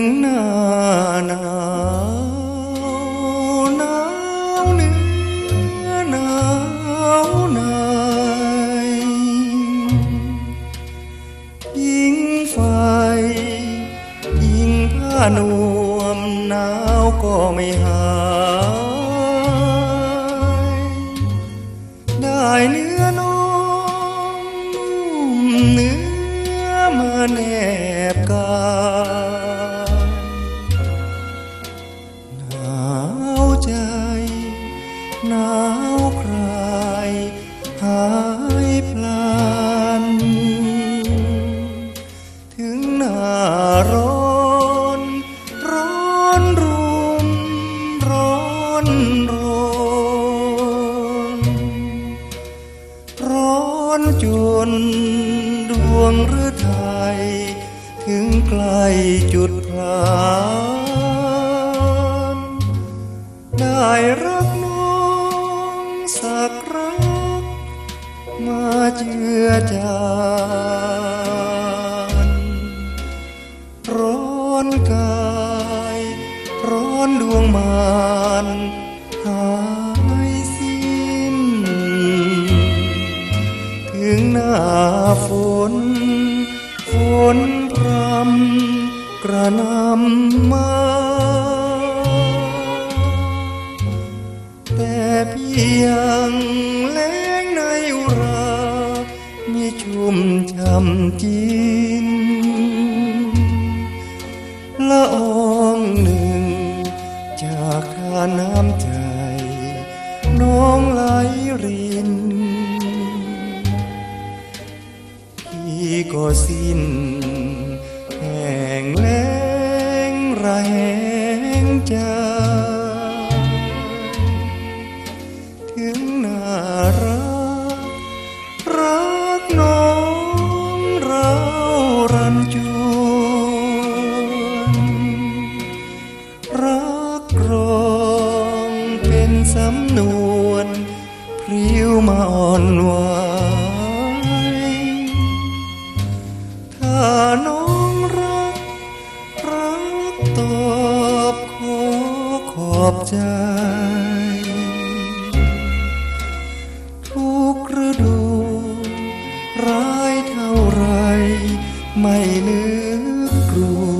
งหน้าหนาวหนาวเนื้อหนาวในยิ่งไฟ ยิงผ้านวมหนาวก็ไม่หายได้เนื้อน้องนุ่มเนื้อมาแนบกาย ร้อนร้อนรุมร้อนรนร้อนจนดวงหรือไทยถึงไกลจุดพลานได้รักน้องสักรักมาเจือจาน นกาย ร้อนดวงมานหายสิ้น ถึงหน้าฝน ฝนพรำกระนำมาแต่เพียงแลงในอุรา มีชุ่มช่ำจิน ละองหนึ่ง จากทาน้ำใจ น้องไหลริน พี่ก็สิ้นแห้งแล้งระแหงใจถึงน่ารัก เป็นสำนวนพริ้วมาอ่อนวายถ้าน้องรัก รักตอบขอขอบใจ ทุกฤดูร้ายเท่าไร ไม่นืกกลัว